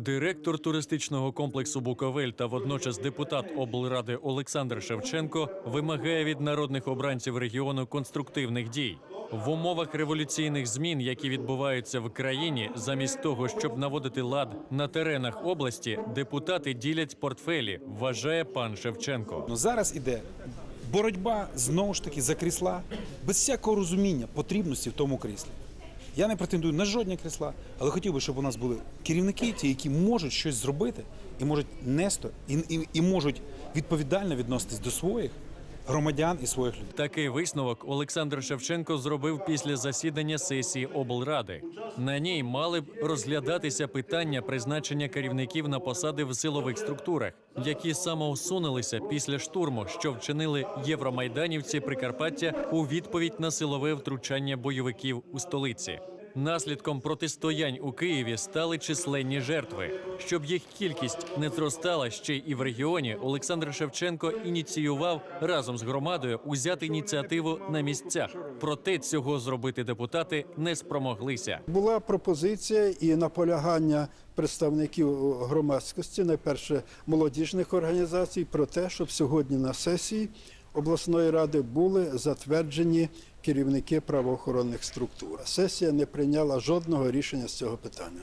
Директор туристичного комплексу Буковель та водночас депутат облради Олександр Шевченко вимагає від народних обранців регіону конструктивних дій. В умовах революційних змін, які відбуваються в країні, замість того, щоб наводити лад на теренах області, депутати ділять портфелі, вважає пан Шевченко. Ну зараз іде боротьба знову ж таки за крісла без всякого розуміння потрібності в тому кріслі. Я не претендую на жодні крісла, але хотів би, щоб у нас були керівники, ті, які можуть щось зробити і можуть нести, і, і, і можуть відповідально відноситись до своїх громадян і своїх людей. Такий висновок Олександр Шевченко зробив після засідання сесії облради. На ній мали б розглядатися питання призначення керівників на посади в силових структурах, які самоусунулися після штурму, що вчинили євромайданівці Прикарпаття у відповідь на силове втручання бойовиків у столиці. Наслідком протистоянь у Києві стали численні жертви. Щоб їх кількість не зростала ще й в регіоні, Олександр Шевченко ініціював разом з громадою узяти ініціативу на місцях. Проте цього зробити депутати не спромоглися. Була пропозиція і наполягання представників громадськості, найперше молодіжних організацій, про те, щоб сьогодні на сесії обласної ради були затверджені керівники правоохоронних структур. Сесія не прийняла жодного рішення з цього питання.